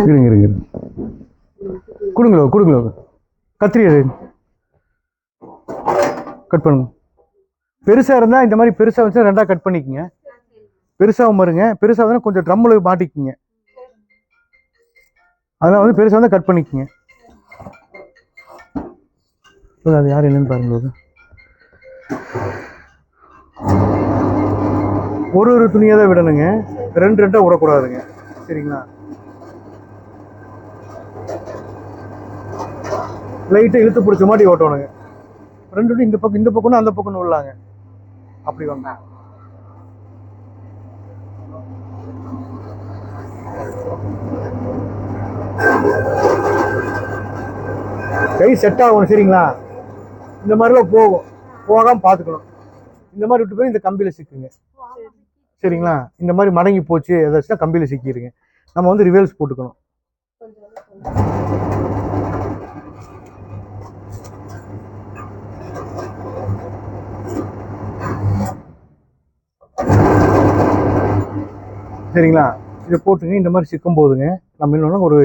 இருங்க இருங்க கொடுங்களோ கொடுங்களோ. கத்திரி கட் பண்ணுங்க. பெருசாக இருந்தால் இந்த மாதிரி பெருசாக வச்சு ரெண்டாக கட் பண்ணிக்கோங்க. பெருசாகவும் பாருங்க. பெருசாக வந்து கொஞ்சம் ட்ரம்மில் மாட்டிக்கிங்க. அதெல்லாம் வந்து பெருசாக வந்து கட் பண்ணிக்கோங்க. அது யார் என்னன்னு பாருங்க ஒரு ஒரு துணியாக தான் விடணுங்க. ரெண்டு ரெண்டாக விடக்கூடாதுங்க. சரிங்களா? லைட்டாக இழுத்து பிடிச்ச மாதிரி ஓட்டணுங்க. ரெண்டு இந்த பக்கம் இந்த பக்கம்னு அந்த பக்கம்னு விடலாங்க அப்படி வாங்க. கை செட் ஆகணும் சரிங்களா? இந்த மாதிரிலாம் போகும். போகாம பார்த்துக்கணும். இந்த மாதிரி விட்டு போய் இந்த கம்பியில் சிக்குங்க. சரிங்களா? இந்த மாதிரி மடங்கி போச்சு ஏதாச்சும் கம்பியில் சிக்கிடுங்க நம்ம வந்து ரிவேல்ஸ் போட்டுக்கணும். சரிங்களா? இதை போட்டுங்க. இந்த மாதிரி சிக்கும் போதுங்க. நம்ம இன்னொன்று ஒரு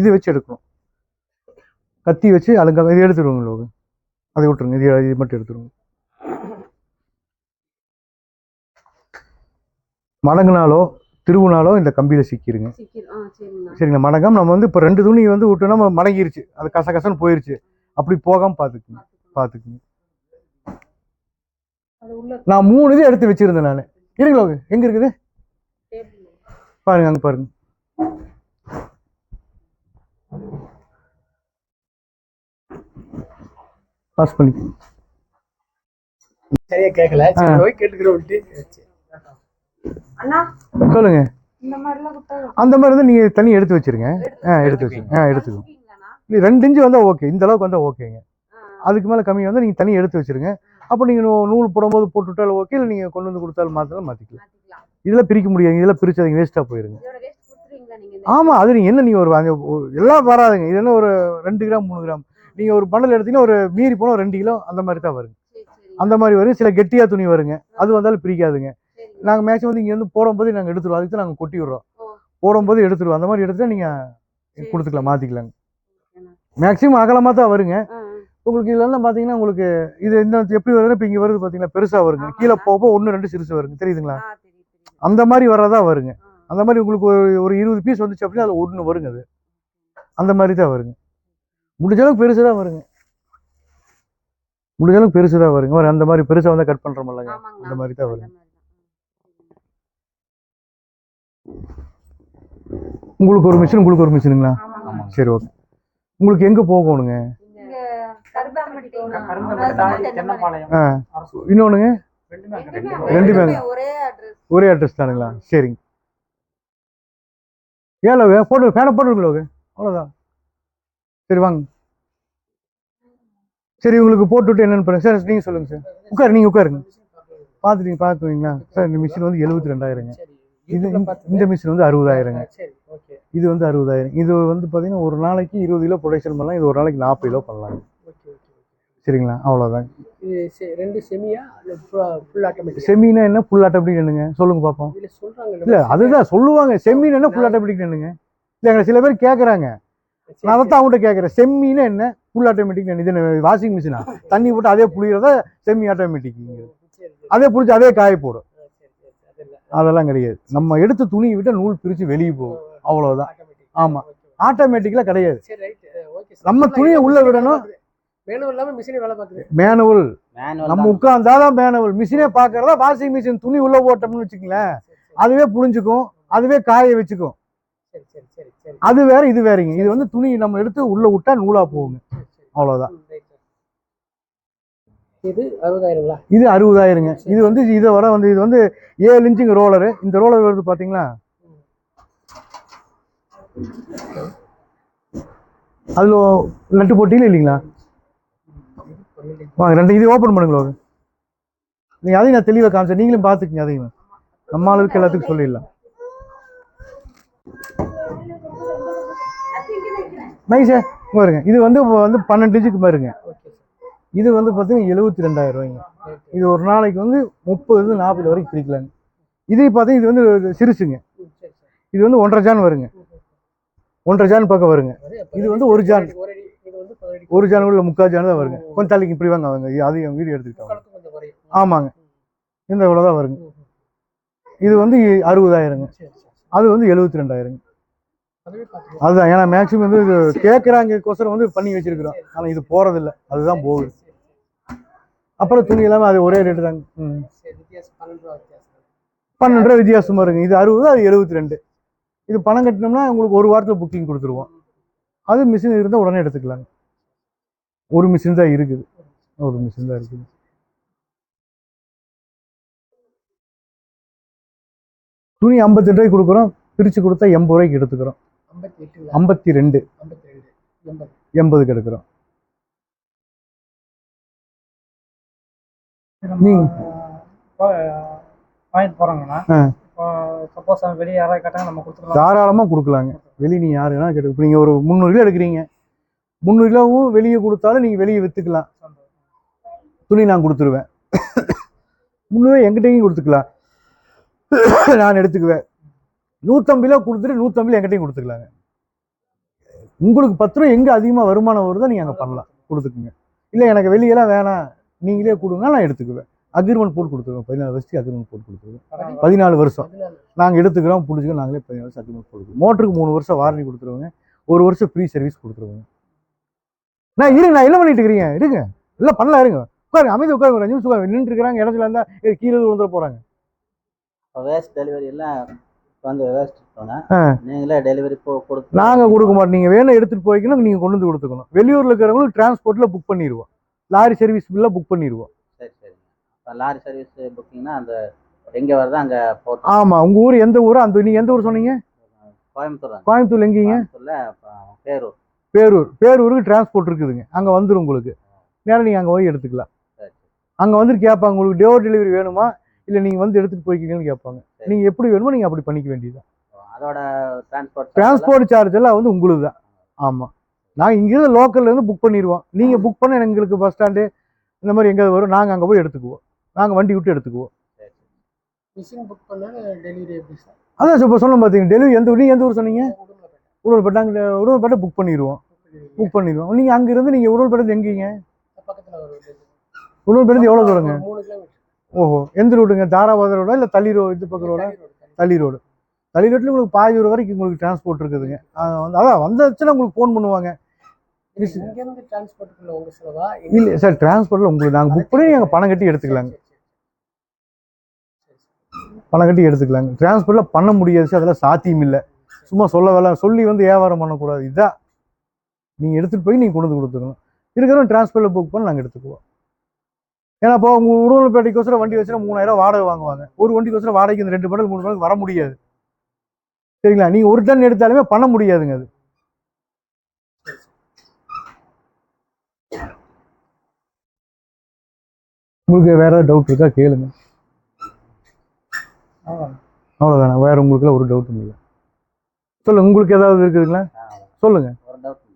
இது வச்சு எடுக்கணும். கத்தி வச்சு அலங்க இது எடுத்துருவோங்க லோகு. அதை விட்டுருங்க. இது இது மட்டும் எடுத்துருவோம் மடங்குனாலோ திருவுனாலோ இந்த கம்பியில் சிக்கிருங்க. சரிங்களா மடங்காம நம்ம வந்து இப்போ ரெண்டு துணி வந்து விட்டோம்னா நம்ம மடங்கிருச்சு. அது கச கசன்னு போயிருச்சு. அப்படி போகாம பார்த்துக்குங்க பார்த்துக்குங்க அது உள்ள நான் மூணு இது எடுத்து வச்சிருந்தேன் நான். இருங்களோ எங்க இருக்குது. பாருங்க அங்க பாருங்க. பாஸ் பண்ணி சரியா கேட்கல கேட்டுக்கிறோம் சொல்லுங்க. அந்த மாதிரி தான் நீங்க தண்ணி எடுத்து வச்சிருங்க. ஆ எடுத்து வச்சுருங்க. ஆ எடுத்துக்கோங்க கொடுப்பீங்களாண்ணா? இல்லை ரெண்டு இன்ச்சு வந்தால் ஓகே. இந்த அளவுக்கு வந்தால் ஓகேங்க. அதுக்கு மேலே கம்மி வந்தால் நீங்கள் தண்ணி எடுத்து வச்சிருங்க. அப்போ நீங்கள் நூல் போடும்போது போட்டுவிட்டாலும் ஓகே இல்லை நீங்கள் கொண்டு வந்து கொடுத்தாலும் மாற்றினாலும் மாற்றிக்கலாம் மாத்திக்கலாம். இதெல்லாம் பிரிக்க முடியாது. இதெல்லாம் பிரிச்சாதீங்க வேஸ்ட்டாக போயிருங்க. ஆமாம் அது நீங்கள் என்ன நீங்கள் ஒரு ஒரு- எல்லாம் வராதுங்க. இது என்ன ஒரு ரெண்டு கிராம் மூணு கிராம். நீங்கள் ஒரு பண்டல் எடுத்தீங்கன்னா ஒரு மீறி போனால் ரெண்டு கிலோ அந்த மாதிரி தான் வருங்க. அந்த மாதிரி வரும் சில கெட்டியாக துணி வருங்க. அது வந்தாலும் பிரிக்காதுங்க. நாங்கள் மேக்ஸிமம் வந்து இங்கே வந்து போடும்போது நாங்கள் எடுத்துருவோம். அதுக்கு தான் நாங்கள் கொட்டி விடுறோம். போடும்போது எடுத்துருவோம். அந்த மாதிரி எடுத்துட்டா நீங்கள் கொடுத்துக்கலாம் மாற்றிக்கலாங்க. மேக்ஸிமம் அகலமாக தான் வருங்க. உங்களுக்கு இதெல்லாம் பார்த்தீங்கன்னா உங்களுக்கு இது இந்த எப்படி வருதுன்னா இப்போ இங்கே வருது பார்த்தீங்கன்னா பெருசாக வருங்க. கீழே போக ஒன்று ரெண்டு சிறுசு வருங்க. தெரியுதுங்களா. அந்த மாதிரி வர்றதா வருங்க. அந்த மாதிரி உங்களுக்கு ஒரு ஒரு இருபது பீஸ் வந்துச்சு அப்படின்னா அதில் ஒன்று வருங்க அது. அந்த மாதிரி தான் வருங்க. முடிஞ்ச அளவுக்கு பெருசு தான் வருங்க. முடிஞ்ச அளவுக்கு பெருசு தான் வருங்க. அந்த மாதிரி பெருசாக வந்தால் கட் பண்ணுறோம்லங்க ஆமாங்கண்ணா. அந்த மாதிரி தான் வருங்க அந்த மாதிரி தான். உங்களுக்கு ஒரு மிஷின் உங்களுக்கு ஒரு மிஷினுங்களா. சரி ஓகே உங்களுக்கு எங்கே போகணுங்க? இன்னொன்றுங்க ரெண்டுமே ரெண்டுமே ஒரே அட்ரஸ் ஒரே அட்ரஸ் தானுங்களா? சரிங்க. ஏழு போட்டு ஃபேனை போட்டுருங்களோ அவ்வளோதான் சரி வாங்க. சரி உங்களுக்கு போட்டுவிட்டு என்னென்னு பண்ணுங்க சார் நீங்கள் சொல்லுங்கள் சார் உட்காரு நீங்கள் உட்காருங்க. பார்த்துட்டீங்க பார்த்துவீங்களா சார் இந்த மிஷின் வந்து எழுபத்தி ரெண்டாயிரங்க. இது இந்த- மிஷின் வந்து அறுபதாயிரங்க. இது வந்து அறுபதாயிரம். இது வந்து பார்த்தீங்கன்னா ஒரு நாளைக்கு இருபது கிலோ ப்ரொடக்ஷன் பண்ணலாம் இது ஒரு நாளைக்கு நாற்பது கிலோ ஓகே சரிங்களா? அவ்வளோதாங்க ரெண்டு செமியா செமினா என்ன? ஃபுல் ஆட்டோமேட்டிக் என்னங்க? சொல்லுங்க பார்ப்போம் இல்லை அதுதான் சொல்லுவாங்க. செம்மின்னு என்ன? ஃபுல் ஆட்டோமேட்டிக் என்னங்க? இல்லைங்க சில பேர் கேட்குறாங்க நான் அதை தான் அவங்ககிட்ட கேட்குறேன் செம்மின்னு என்ன? ஃபுல் ஆட்டோமேட்டிக் இது என்ன வாஷிங் மிஷினா தண்ணி போட்டு அதே புளியறத செம்மி ஆட்டோமேட்டிக் அதே புளிச்சு அதே காய போடும். அதெல்லாம் கிடையாது. நம்ம எடுத்த துணியை விட்டு நூல் பிரித்து வெளியே போகும். அவ்வளவுதான். ஆமா. ஆட்டோமேட்டிக்கில் கிடையாது. சரி ரைட் ஓகே நம்ம துணியை உள்ள விடணும். வேணும் இல்லாம மிஷினே வேலை பார்க்குது. மேனுவல் நம்ம உட்காந்தாதான் மேனுவல் மிஷினே பார்க்கறதா வாஷிங் மிஷின் துணி உள்ள போட்டோம்னு வச்சுக்கங்களேன். அதுவே புழிஞ்சுக்கும் அதுவே காய வச்சுக்கும். சரி சரி சரி சரி. அது வேற இது வேறங்க. இது வந்து துணி நம்ம எடுத்து உள்ள விட்டா நூலா போகுங்க. அவ்வளவுதான். right. இது அறுபதாயிரங்களா? இது அறுபதாயிரங்க. இது வந்து இதை வர வந்து இது வந்து ஏழு இன்ச்சுங்க ரோலரு இந்த ரோலர் வருது பார்த்தீங்களா அதில் நட்டு போட்டீங்களா இல்லைங்களா? வாங்க ரெண்டு இது ஓப்பன் பண்ணுங்களோ நீங்கள் அதையும் நான் தெளிவாக காமிச்சேன். நீங்களும் பார்த்துக்குங்க அதையும். நம்ம அளவுக்கு எல்லாத்துக்கும் சொல்லிடலாம். மைசே இங்க இது வந்து இப்போ வந்து பன்னெண்டு இன்ச்சுக்கு பாருங்க. ஓகே இது வந்து பார்த்தீங்கன்னா எழுபத்தி ரெண்டாயிரம் ரூபாய்ங்க. இது ஒரு நாளைக்கு வந்து முப்பதுலேருந்து நாற்பது வரைக்கும் பிரிக்கலாங்க. இது பார்த்தீங்கன்னா இது வந்து சிறுசுங்க. இது வந்து ஒன்றரை ஜான் வருங்க. ஒன்றரை ஜான் பக்கம் வருங்க. இது வந்து ஒரு ஜான். ஒரு ஜான் உள்ள முக்கால் ஜான் தான் வருங்க. கொஞ்சம் தள்ளிக்கு இப்படி வாங்க அவங்க அது என் வீடு எடுத்துக்கிட்டாங்க ஆமாங்க. இந்த இவ்வளோ தான் வருங்க. இது வந்து அறுபதாயிரங்க. அது வந்து எழுபத்தி ரெண்டாயிரங்க. அதுதான். ஏன்னா மேக்ஸிமம் வந்து இது கேட்குறாங்கக்கோசரம் வந்து பண்ணி வச்சிருக்கிறோம். ஆனால் இது போகிறதில்ல அதுதான் போகுது. அப்புறம் துணி எல்லாமே அது ஒரே ரேட்டு தாங்க. ம். பன்னெண்டு ரூபா வித்தியாசம். பன்னெண்டு ரூபா வித்தியாசமா இருக்குங்க. இது அறுபது அது எழுபத்தி ரெண்டு இது பணம் கட்டினோம்னா உங்களுக்கு ஒரு வாரத்தில் புக்கிங் கொடுத்துருவோம். அது மிஷின் இருந்தால் உடனே எடுத்துக்கலாங்க. ஒரு மிஷின் தான் இருக்குது. ஒரு மிஷின் தான் இருக்குது. துணி ஐம்பத்தெட்டு ரூபாய்க்கு கொடுக்குறோம். பிரித்து கொடுத்தா எண்பது ரூபாய்க்கு எடுத்துக்கிறோம். ஐம்பத்தி ரெண்டு. எண்பதுக்கு எடுக்கிறோம் வாங்கிட்டு போறாங்கன்னா சப்போஸ் வெளியே யாராவது கேட்டாங்க நம்ம கொடுத்துக்கலாம் தாராளமாக கொடுக்கலாங்க. வெளியே நீங்கள் யார் வேணால் கேட்டு இப்போ நீங்கள் ஒரு முந்நூறு கிலோ எடுக்கிறீங்க. முந்நூறு கிலோவும் வெளியே கொடுத்தாலும் நீங்கள் வெளியே விற்றுக்கலாம் துணி நான் கொடுத்துருவேன். முந்நூறு எங்கிட்டையும் கொடுத்துக்கலாம். நான் எடுத்துக்குவேன். நூற்றம்பது ரூபா கொடுத்துட்டு நூற்றம்பது எங்கிட்டையும் கொடுத்துக்கலாங்க. உங்களுக்கு பத்து ரூபா எங்கே அதிகமாக வருமானம் வருதோ நீங்கள் அங்கே பண்ணலாம். கொடுத்துக்குங்க. இல்லை எனக்கு வெளியெல்லாம் வேணாம் நீங்களே கொடுங்க நான் எடுத்துக்குவேன். அக்ரிமெண்ட் போட்டு கொடுத்துருவேன். பதினாலு வருஷத்துக்கு அக்ரிமெண்ட் போட்டு கொடுத்துருவேன். பதினாலு வருஷம். நாங்கள் எடுத்துக்கிறோம் பிடிச்சிக்கோ நாங்களே பதினாலு வருஷம் அக்ரிமெண்ட் போட்டுருவோம் மோட்டருக்கு மூணு வருஷம் வாரண்டி கொடுத்துருவோங்க. ஒரு வருஷம் ஃப்ரீ சர்வீஸ் கொடுத்துருவோங்க. நான் இருங்க நான் என்ன பண்ணிட்டு இருக்கிறீங்க? இருங்க இல்லை பண்ணலாம் இருங்க. உட்காருங்க அமைதி உட்காருங்க ஒரு அஞ்சு நிமிஷம் உட்காருங்க. நின்றுட்டு இருக்கிறாங்க இடத்துல இருந்தால் கீழே விழுந்துட போகிறாங்க வேஸ்ட் டெலிவரி எல்லாம் வந்து. நீங்களே டெலிவரி கொடுத்து நாங்கள் கொடுக்க மாட்டோம். நீங்கள் வேணும் எடுத்துகிட்டு போய்க்கணும் நீங்கள் கொண்டு வந்து கொடுத்துக்கணும். வெளியூரில் இருக்கிறவங்களுக்கு டிரான்ஸ்போர்ட்டில் புக் பண்ணிடுவோம் லாரி சர்வீஸ் பில்லாக புக் பண்ணிடுவோம் சரி சரிங்க இப்போ லாரி சர்வீஸ் புக்கிங்னா அந்த எங்கே வருதோ அங்கே போட்டு ஆமாம் உங்கள் ஊர் எந்த ஊர் அந்த நீங்கள் எந்த ஊர் சொன்னீங்க? கோயம்புத்தூர் கோயம்புத்தூர் எங்கீங்க? பேரூர். பேரூர். பேரூருக்கு டிரான்ஸ்போர்ட் இருக்குதுங்க. அங்கே வந்துடும் உங்களுக்கு. நேரம் நீங்கள் அங்கே போய் எடுத்துக்கலாம். சரி அங்கே வந்துட்டு கேட்பாங்க உங்களுக்கு டோர் டெலிவரி வேணுமா? இல்லை நீங்கள் வந்து எடுத்துகிட்டு போய்க்கிறீங்கன்னு கேட்பாங்க. நீங்கள் எப்படி வேணுமோ நீங்கள் அப்படி பண்ணிக்க வேண்டியது அதோட டிரான்ஸ்போர்ட் டிரான்ஸ்போர்ட் சார்ஜ் எல்லாம்? வந்து உங்களுக்கு தான் ஆமாம் நாங்கள் இங்கேருந்து லோக்கல்ல இருந்து புக் பண்ணிடுவோம் நீங்கள் புக் பண்ண எங்களுக்கு பஸ் ஸ்டாண்டு இந்த மாதிரி எங்கேயாவது வரும் நாங்கள் அங்கே போய் எடுத்துக்குவோம். நாங்கள் வண்டி விட்டு எடுத்துக்குவோம். மிஷின் புக் பண்ணா டெலிவரி எப்படி சார் அதான் இப்போ சொன்னோம் பார்த்தீங்க டெலிவரி எந்த ஊர் நீங்கள் எந்த ஊர் சொன்னீங்க. உருவப்பேட்டை அங்கே உருவப்பேட்டை புக் பண்ணிடுவோம் புக் பண்ணிடுவோம் நீங்கள் அங்கேருந்து நீங்கள் உருவப்பேட்டை எங்கீங்க. உருவப்பேட்டை எவ்வளோ தூரங்க? ஒரு மூணு கிலோமீட்டர் ஓஹோ. எந்த ரோடுங்க? தாராபாத ரோடா இல்லை தள்ளி ரோ இது பக்கம் ரோடா? தள்ளி ரோடு. தள்ளி ரோட்டில் உங்களுக்கு பாதி தூரம் வரைக்கும் உங்களுக்கு டிரான்ஸ்போர்ட் இருக்குதுங்க. அதான் வந்துச்சுன்னா உங்களுக்கு ஃபோன் பண்ணுவாங்க. இல்லை. சார் டிரான்ஸ்போர்ட்டில் உங்களுக்கு நாங்கள் புக் பண்ணி நாங்கள் பணம் கட்டி எடுத்துக்கலாங்க. பணம் கட்டி எடுத்துக்கலாங்க. டிரான்ஸ்போர்ட்டில் பண்ண முடியாது சார் அதெல்லாம் சாத்தியம் இல்லை. சும்மா சொல்ல வேலை சொல்லி வந்து வியாபாரம் பண்ணக்கூடாது. இதான். நீங்கள் எடுத்துகிட்டு போய் நீங்கள் கொண்டு வந்து கொடுத்துக்கணும். இருக்கிறவங்க டிரான்ஸ்போர்ட்டில் புக் பண்ணி நாங்கள் எடுத்துக்குவோம். ஏன்னா இப்போ உங்கள் உடுமலைப்பேட்டைக்கோசரம் வண்டி வச்சுனா மூணாயிரம் வாடகை வாங்குவாங்க. ஒரு வண்டிக்கோசரம் வாடகைக்கு இந்த ரெண்டு பண்டல் மூணு பண்டல் வர முடியாது. சரிங்களா? நீங்கள் ஒரு டன் எடுத்தாலுமே பண்ண முடியாதுங்க அது. உங்களுக்கு வேற ஏதாவது டவுட் இருக்கா? கேளுங்க. அவ்வளோதானே வேற உங்களுக்கு ஒரு டவுட்டும் இல்லை சொல்லுங்க உங்களுக்கு ஏதாவது இருக்குதுங்களா? சொல்லுங்க.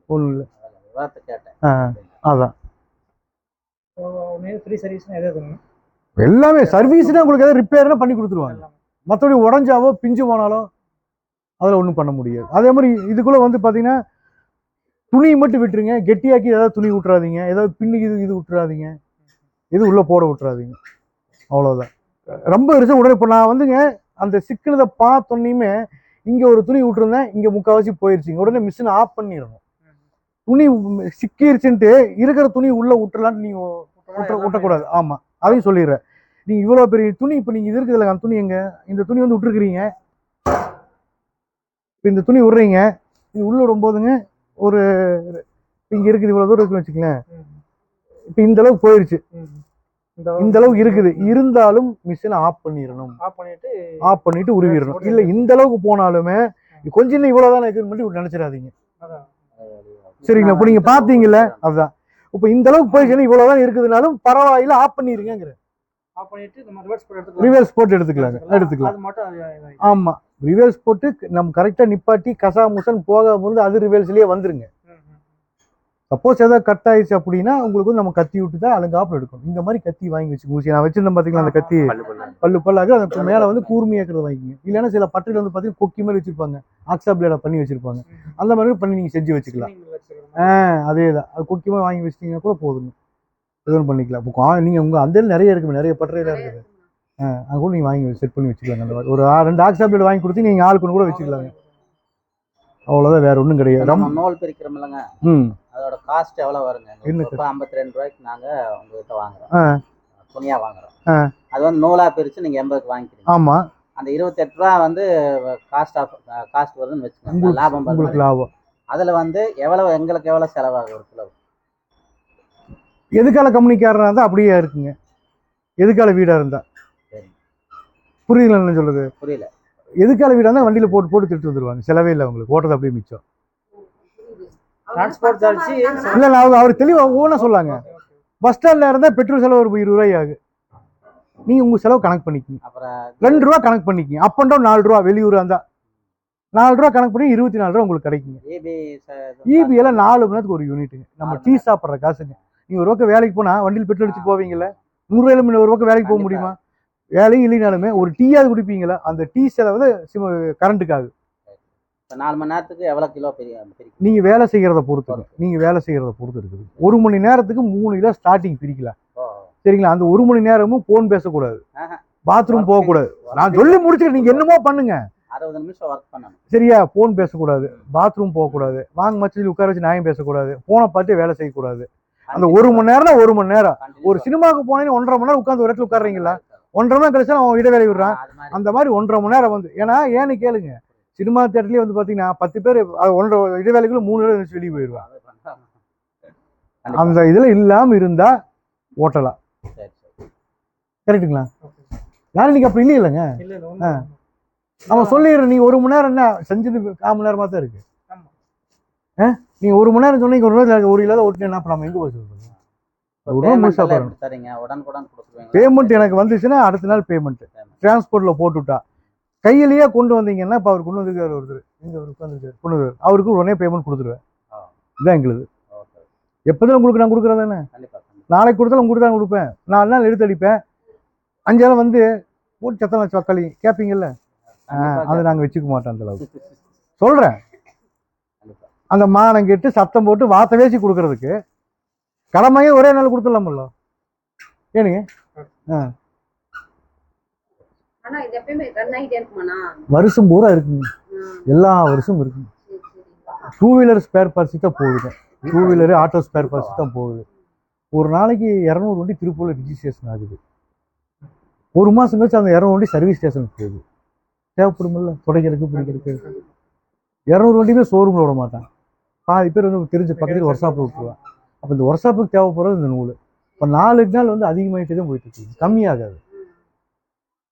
ஒன்றும் இல்லை. ஆ. அதான். ஃப்ரீ சர்வீஸ்னு எது எதுங்க எல்லாமே சர்வீஸ்னா உங்களுக்கு ஏதாவது ரிப்பேர்னா பண்ணி கொடுத்துருவாங்க. மற்றபடி உடஞ்சாவோ பிஞ்சு போனாலோ அதில் ஒன்றும் பண்ண முடியாது. அதே மாதிரி இதுக்குள்ளே வந்து பார்த்தீங்கன்னா துணி மட்டும் விட்டுருங்க. கெட்டியாக்கி ஏதாவது துணி விட்டுறாதீங்க ஏதாவது பின்னு இது இது விட்டுறாதீங்க இது உள்ளே போட விட்டுறாதீங்க. அவ்வளோதான் ரொம்ப இருந்துச்சு உடனே இப்போ நான் வந்துங்க அந்த சிக்கினதை பார்த்தோன்னையுமே இங்கே ஒரு துணி விட்டுருந்தேன் இங்கே முக்கால்வாசி போயிருச்சுங்க. உடனே மிஷினை ஆஃப் பண்ணிடணும். துணி சிக்கிருச்சுன்ட்டு இருக்கிற துணி உள்ளே விட்டுறலான்ட்டு நீங்கள் விட்ட விட்டக்கூடாது ஆமாம் அதையும் சொல்லிடுறேன். நீங்கள் இவ்வளோ பெரிய துணி இப்போ நீங்கள் இது இருக்குதுல்ல அந்த துணி எங்க? இந்த துணி வந்து விட்டுருக்குறீங்க. இப்போ இந்த துணி விட்றீங்க. இது உள்ள விடும்போதுங்க ஒரு இங்கே இருக்குது இவ்வளோ தூரம் இருக்குன்னு வச்சுக்கங்களேன். இப்போ இந்த அளவுக்கு போயிடுச்சு இந்த அளவுக்கு இருக்குது. இருந்தாலும் மிஷினை ஆஃப் பண்ணிடணும். ஆஃப் பண்ணிட்டு ஆஃப் பண்ணிட்டு உருவிடணும். இல்லை இந்த அளவுக்கு போனாலுமே கொஞ்சம் இன்னும் இவ்வளோ தானே இருக்குன்னு மட்டும் நினச்சிடாதீங்க. சரிங்களா இப்போ நீங்கள் பார்த்தீங்கல்ல அதுதான் இப்போ இந்த அளவுக்கு போயிடுச்சுன்னா இவ்வளோ தான் இருக்குதுனாலும் பரவாயில்ல ஆஃப் பண்ணிடுங்கிற ஆஃப் பண்ணிட்டு நம்ம ரிவர்ஸ் போட்டு எடுத்துக்கலாங்க எடுத்துக்கலாம். ஆமாம் ரிவர்ஸ் போட்டு நம்ம கரெக்டாக நிப்பாட்டி கசா முசன் போக போது அது ரிவர்ஸ்லேயே வந்துருங்க. சப்போஸ் ஏதாவது கட் ஆயிடுச்சு அப்படின்னா உங்களுக்கு வந்து நம்ம கத்தி விட்டு தான் அழுங்காப்புல எடுக்கணும். இந்த மாதிரி கத்தி வாங்கி வச்சுக்கோங்க. ஊசி நான் வச்சிருந்தேன் பார்த்தீங்களா அந்த கத்தி? பல்லு பல்லாக அதுக்கு மேலே வந்து கூர்மையாக்குறது வாங்கிக்கங்க. இல்லைன்னா சில பட்டையில் வந்து பார்த்தீங்கன்னா கொக்கி மாதிரி வச்சிருப்பாங்க. ஆக்ஸா பிளேட பண்ணி வச்சிருப்பாங்க. அந்த மாதிரி பண்ணி நீங்கள் செஞ்சு வச்சுக்கலாம். ஆ அதே தான் அது கொக்கியமாக வாங்கி வச்சிட்டிங்கன்னா கூட போதுங்க. எதுவும் பண்ணிக்கலாம். இப்போ கா- நீங்க உங்க அந்த நிறைய இருக்குது நிறைய பட்டறையில இருக்குது. அது கூட நீங்கள் வாங்கி செட் பண்ணி வச்சுக்கலாங்க அந்த ஒரு ஆ- ரெண்டு ஆக்ஸா பிளேட் வாங்கி கொடுத்து நீங்கள் ஆளுக்கு ஒன்று கூட வச்சுக்கலாங்க. அவ்வளோதான் வேற ஒன்றும் கிடையாது. நம்ம ரம் நூல் பிரிக்கிறோம்லங்க ம். அதோட காஸ்ட் எவ்வளவு வருங்க? என்ன இப்போ ஐம்பத்தி ரெண்டு ரூபாய்க்கு நாங்க உங்ககிட்ட வாங்குறோம். ஆ. துணியா வாங்குறோம். ஆ. அது வந்து நூலா பிரிச்சு நீங்க எண்பதுக்கு வாங்கிக்கிறீங்க. ஆமாம் அந்த இருபத்தெட்டு ரூபா வந்து காஸ்ட் ஆஃப் காஸ்ட் வருதுன்னு வச்சுக்கோங்க. லாபம் உங்களுக்கு லாபம். அதுல வந்து எவ்வளவு எங்களுக்கு எவ்வளவு செலவாகும் ஒரு கிலோ எதுக்கால கம்யூனிக்காரனா இருந்தால் அப்படியே இருக்குங்க. எதுக்கால வீடாக இருந்தா? சரி. புரியல என்ன சொல்லுது புரியல. எதுக்கால வீடாக இருந்தால் வண்டியில் போட்டு போட்டு திட்டு வந்துருவாங்க. செலவே இல்லை அவங்களுக்கு. ஓட்டது அப்படியே மிச்சம். Charge, இல்லை இல்லை அவங்க அவர் தெளிவாக ஓன சொல்லாங்க. பஸ் ஸ்டாண்டில் இருந்தால் பெட்ரோல் செலவு ஒரு இருபது ரூபாய் ஆகுது நீங்கள் உங்கள் செலவு கணக்கு பண்ணிக்கிங்க. அப்புறம் ரெண்டு ரூபா கணக்கு பண்ணிக்கிங்க. அப் அண்ட் டவுன் நாலு ரூபா வெளியூர் இருந்தால் நாலு ரூபா கணக்கு பண்ணி இருபத்தி நாலு ரூபா உங்களுக்கு கிடைக்குங்க. இபி இபி எல்லாம் நாலு மணி நேரத்துக்கு ஒரு யூனிட்டுங்க நம்ம டீ சாப்பிட்ற காசுங்க. நீங்கள் ஒரு பக்கம் வேலைக்கு போனால் வண்டியில் பெட்ரோல் அடிச்சு போவீங்கல்ல? நூறுரூவாயில முன்ன ஒரு பக்கம் வேலைக்கு போக. முடியுமா? வேலையும் இல்லைனாலுமே ஒரு டீயாவது குடிப்பீங்களா? அந்த டீ செலவு சிம கரண்ட்டுக்காகு நாலு மணி நேரத்துக்கு எவ்வளவு கிலோ பெரிய நீங்கள் வேலை செய்கிறத பொறுத்து நீங்கள் வேலை செய்கிறத பொறுத்து இருக்குது. ஒரு மணி நேரத்துக்கு மூணு கிலோ ஸ்டார்டிங் பிரிக்கலாம். சரிங்களா? அந்த ஒரு மணி நேரமும் ஃபோன் பேசக்கூடாது. பாத்ரூம் போகக்கூடாது. நான் சொல்லி முடிச்சுட்டு நீங்கள் என்னமோ பண்ணுங்க. அறுபது நிமிஷம் ஒர்க் பண்ணணும். சரியா ஃபோன் பேசக்கூடாது பாத்ரூம் போகக்கூடாது வாங்க மச்சத்தில் உட்கார வச்சு நியாயம் பேசக்கூடாது ஃபோனை பார்த்து வேலை செய்யக்கூடாது. அந்த ஒரு மணி நேரம்னா ஒரு மணி நேரம். ஒரு சினிமாவுக்கு போனேன்னு ஒன்றரை மணி நேரம் உட்காந்து ஒரு இடத்துல உட்கார்றீங்களா? ஒன்றரை மணி நேரம் கழிச்சா அவன் இடைவேளை விடுறான். அந்த மாதிரி ஒன்றரை மணி நேரம் வந்து ஏன்னா ஏன்னு கேளுங்க சினிமா தேட்டர்லேயே வந்து பார்த்தீங்கன்னா பத்து பேர் ஒன்றரை இடைவேளைக்குள்ள மூணு நேரம் எழுந்திரிச்சு வெளியே போயிடுவான் அந்த இதில் இல்லாமல் இருந்தால் ஓட்டலாம். கரெக்டுங்களா யாரும் இன்னைக்கு அப்படி இல்லை இல்லைங்க. அவன் சொல்லிடுற நீ ஒரு மணி நேரம் என்ன செஞ்சது கால் மணி நேரமாக தான் இருக்கு. நீ ஒரு மணி நேரம் சொன்னீங்க ஒரு நேரம் ஒரு இல்லாத ஓட்டுனா அப்போ நம்ம எங்கே போய் ஒரு கொடுத்துருவீங்க பேமெண்ட் எனக்கு வந்துச்சுன்னா அடுத்த நாள் பேமெண்ட் டிரான்ஸ்போர்ட்டில் போட்டு விட்டா கையிலேயே கொண்டு வந்தீங்கன்னா இப்போ அவர் கொண்டு வந்திருக்காரு ஒருத்தர். எங்க அவர் உட்காந்துருக்காரு கொண்டு வருவார் அவருக்கு உடனே பேமெண்ட் கொடுத்துருவேன். ஆ. இதான் எங்களுது ஓகே. எப்போதான் உங்களுக்கு நான் கொடுக்குறது தானே நாளைக்கு கொடுத்தாலும் உங்களுக்கு தான் கொடுப்பேன். நாலு நாள் எடுத்து அடிப்பேன். அஞ்சு நாள் வந்து போட்டு சத்தம் வச்சு தக்காளி கேட்பீங்கல்ல அதை நாங்கள் வச்சுக்க மாட்டோம் அந்த அளவுக்கு. சொல்கிறேன் அந்த மானம் கெட்டு சத்தம் போட்டு வார்த்தை வேசி கொடுக்கறதுக்கு கடமையே ஒரே நாள் கொடுத்துடலாமல்ல ஏனுங்க? இருக்குமாண்ணா? வருஷம் பூரா இருக்குங்க. ஆ, எல்லா வருஷமும் இருக்குங்க. டூ வீலர் ஸ்பேர் பார்ட்ஸ் தான் போகுதுங்க two wheeler auto spare parts தான் போகுது. ஒரு நாளைக்கு இரநூறு வண்டி திருப்பூரில் ரிஜிஸ்ட்ரேஷன் ஆகுது. ஒரு மாதம் கழிச்சு அந்த இரநூறு வண்டி சர்வீஸ் ஸ்டேஷனுக்கு போகுது. தேவைப்படுமில்ல துடைக்கிறதுக்கு பிடிக்கிறதுக்கு. இரநூறு வண்டியுமே ஷோரூமில் விட மாட்டான். பாதி பேர் வந்து தெரிஞ்ச பக்கத்தில் ஒர்க் ஷாப்பில் விட்டுருவான். அப்போ இந்த ஒர்க் ஷாப்புக்கு தேவைப்படுறது இந்த நூல். இப்போ நாளுக்கு நாள் வந்து அதிகமாகிட்டே தான் போயிட்டு இருக்குது கம்மியாகாது.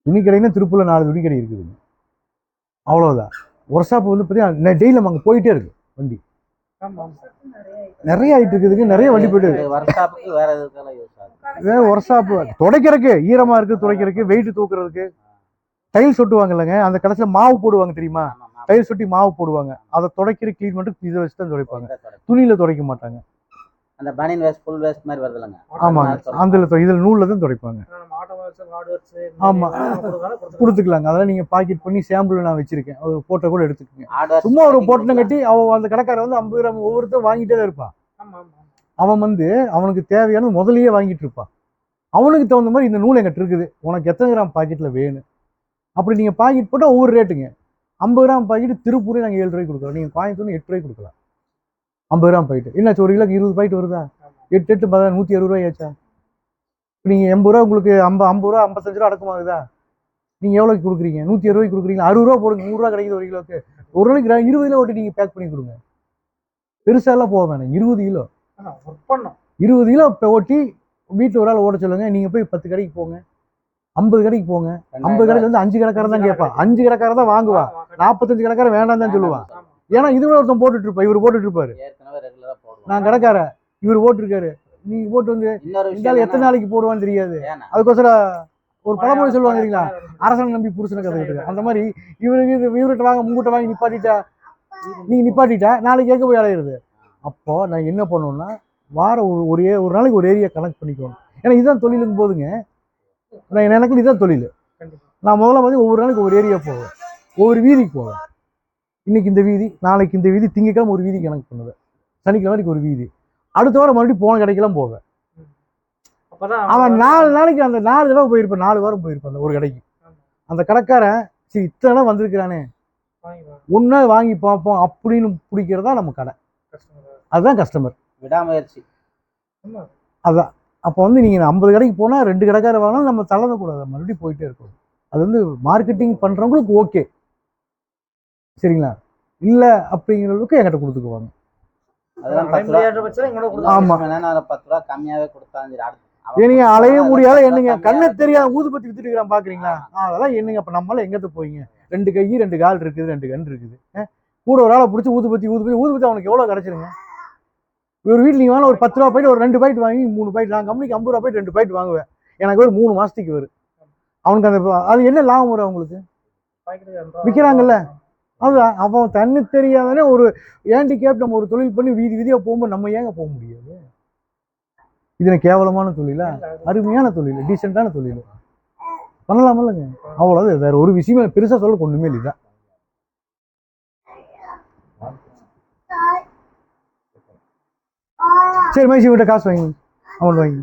துணி கடைன்னா திருப்பூரில் நாலு துணி கடை இருக்குதுங்க அவ்வளோதான் ஒர்க் ஷாப் வந்து பார்த்தீங்கன்னா டெய்லி நம்ம அங்கே போயிட்டே இருக்கு வண்டி. நிறைய ஆயிட்டு இருக்குதுங்க நிறைய வண்டி போயிட்டு இருக்கு. வேற ஒர்க் ஷாப் துடைக்கிறதுக்கு ஈரமா இருக்கு துடைக்கிறதுக்கு வெயிட் தூக்குறதுக்கு. டைல்ஸ் ஒட்டுவாங்க இல்லைங்க அந்த கடைசியில் மாவு போடுவாங்க தெரியுமா. டைல்ஸ் ஒட்டி மாவு போடுவாங்க. அதை துடைக்கிற க்ளீன் பண்ணிட்டு இதை வச்சு தான் துடைப்பாங்க. துணியில துடைக்க மாட்டாங்க. அந்த பனியன் வேஸ்ட் ஃபுல் வேஸ்ட் மாதிரி வருது இல்லைங்க ஆமாங்க. அந்த இதில் நூலில் தான் துடைப்பாங்க. ஆனா நம்ம ஆட்டோ வச்சு கார்டு வச்சு ஆமா. கொடுத்துக்கலாம். கொடுத்துக்கலாங்க. அதெல்லாம் நீங்க பாக்கெட் பண்ணி சாம்பிள் நான் வச்சிருக்கேன். ஒரு போட்டோ கூட எடுத்துக்கங்க. சும்மா ஒரு பொட்டனை கட்டி அவன் அந்த கடைக்காரன் வந்து ஐம்பது கிராம் ஒவ்வொருத்தரும் வாங்கிட்டே தான் இருப்பான். அவன் வந்து அவனுக்கு தேவையானது முதல்லயே வாங்கிட்டு இருப்பான் அவனுக்கு தகுந்த மாதிரி இந்த நூல் எங்கிட்ட இருக்குது. உனக்கு எத்தனை கிராம் பாக்கெட்டில் வேணும்? அப்படி நீங்கள் பாக்கெட் போட்டால் ஒவ்வொரு ரேட்டுங்க ஐம்பது கிராம் பாக்கெட் திருப்பூரே நாங்கள் ஏழு ரூபாய்க்கு கொடுக்குறோம். நீங்கள் கோயம்புத்தூர் எட்டு ரூபாய்க்கு கொடுக்கலாம். ஐம்பது கிராம் பாக்கெட் என்னாச்சு ஒரு கிலோக்கு இருபது பாக்கெட் வருதா? எட்டு எட்டு பதினாறு நூற்றி அறுபது ரூபாய் ஆச்சா? நீங்கள் எண்பது ரூபா உங்களுக்கு ஐம்பது ஐம்பது ரூபா ஐம்பத்தஞ்சு ரூபா அடக்கமாகுதா? நீங்கள் எவ்வளோக்கு கொடுக்குறீங்க? நூற்றி அறுபது கொடுக்குறீங்க அறுபது ரூபா போடுங்க நூறுரூவா கிடைக்குது ஒரு கிலோக்கு. ஒரு ர- இருபது கிலோ ஓட்டி நீங்கள் பேக் பண்ணி கொடுங்க. பெருசாலாம் போக வேணாம். இருபது கிலோ. ஒர்க் பண்ணோம் இருபது கிலோ இப்போ ஓட்டி வீட்டில் ஒரு ஆள் ஓட சொல்லுங்க. நீங்கள் போய் பத்து கடைக்கு போங்க. ஐம்பது கடைக்கு போங்க. ஐம்பது கடைக்கு வந்து அஞ்சு கடைக்காரன் தான் கேட்பான் அஞ்சு கடைக்காரன் தான் வாங்குவா. நாற்பத்தஞ்சு கடைக்காரன் வேண்டாம் தான் சொல்லுவான். ஏன்னா இதுவே ஒருத்தன் போட்டுட்டு இருப்பா இவர் போட்டுட்டு இருப்பாரு நான் கடைக்காரன். இவர் போட்டிருக்காரு. நீங்க போட்டு வந்து ஆள் எத்தனை நாளைக்கு போடுவான்னு தெரியாது. அதுக்கோசரம் ஒரு பழமொழி சொல்லுவாங்க தெரியுங்களா? அரசன் நம்பி புருஷனை கதை அந்த மாதிரி இவருக்கு இது இவர்கிட்ட வாங்க உங்ககிட்ட வாங்கி நிப்பாட்டிட்டா நீங்க நிப்பாட்டிட்டா நாளைக்கு எங்க போய் அலையிறது? அப்போ நான் என்ன பண்ணுவேன்னா வாரம் ஒரு ஒரு ஒரு நாளைக்கு ஒரு ஏரியா கனெக்ட் பண்ணிக்கணும். ஏன்னா இதுதான் தொழிலுக்கும் போதுங்க. நான் எனக்கு இதுதான் தொழில். கண்டிப்பா. நான் முதல்ல வந்து ஒவ்வொரு நாளைக்கு ஒவ்வொரு ஏரியா போவேன். ஒவ்வொரு வீதிக்கு போவேன். இன்னைக்கு இந்த வீதி நாளைக்கு இந்த வீதி திங்கக்கிழமை ஒரு வீதி கணக்கு பண்ணுவேன். சனிக்கிழமைக்கு ஒரு வீதி. அடுத்த வாரம் மறுபடியும் போன கடைக்கெல்லாம் போவேன். அப்பதான் அவன் நாலு நாளைக்கு அந்த நாலு தடவை போயிருப்பான். நாலு வாரம் போயிருப்பான் அந்த ஒரு கடைக்கு. அந்த கடைக்காரன் சரி இத்தனை நாள் வந்திருக்கிறானே. ஒன்றா வாங்கி பார்ப்போம் அப்படின்னு பிடிக்கிறதா நம்ம கடை. அதுதான் கஸ்டமர். விடாமுயற்சி. அதான். அப்போ வந்து நீங்கள் ஐம்பது கடைக்கு போனால் ரெண்டு கடைக்கார வாங்கினாலும் நம்ம தள்ளக்கூடாது மறுபடியும் போயிட்டே இருக்கணும். அது வந்து மார்க்கெட்டிங் பண்ணுறவங்களுக்கு ஓகே சரிங்களா? இல்லை அப்படிங்கிறவங்களுக்கு என்கிட்ட கொடுத்துக்குவாங்க. கொடுத்த அலைய முடியாத என்னங்க? கண்ணு தெரியாத ஊதுபத்தி வித்துட்டு இருக்கிறான் பாக்குறீங்களா? அதெல்லாம் என்னங்க? அப்ப நம்மளால எங்கத்த போயிங்க ரெண்டு கை ரெண்டு கால் இருக்குது ரெண்டு கண் இருக்குது? கூட ஒரு ஆளை பிடிச்சி ஊதுபத்தி ஊதுபத்தி ஊதுபத்தி அவனுக்கு எவ்வளவு கிடைச்சிருங்க? ஒரு வீட்டில் நீங்கள் வேணா ஒரு பத்து ரூபா போயிட்டு ஒரு ரெண்டு பாயிண்ட் வாங்கி மூணு பாயிண்ட் நான் கம்பெனிக்கு ஐம்பது ரூபா போயிட்டு ரெண்டு பாயிண்ட் வாங்குவேன். எனக்கு ஒரு மூணு மாசத்துக்கு வரும் அவனுக்கு அந்த அது என்ன லாபம் வரும் அவங்களுக்கு? விற்கிறாங்கல்ல அதுதான் அவன் தண்ணி தெரியாதனே ஒரு ஹேண்டிகேப் நம்ம ஒரு தொழில் பண்ணி வீதி வீதியாக போகும்போது நம்ம ஏங்க போக முடியாது? இது கேவலமான தொழிலா? அருமையான தொழில் டீசெண்டான தொழில். பண்ணலாமில்லங்க. அவ்வளோதான் வேற ஒரு விஷயமே பெருசாக சொல்ல ஒன்றுமே இல்லை சரி மைசி விட்ட காசு வாங்கி அமௌண்ட் வாங்கி.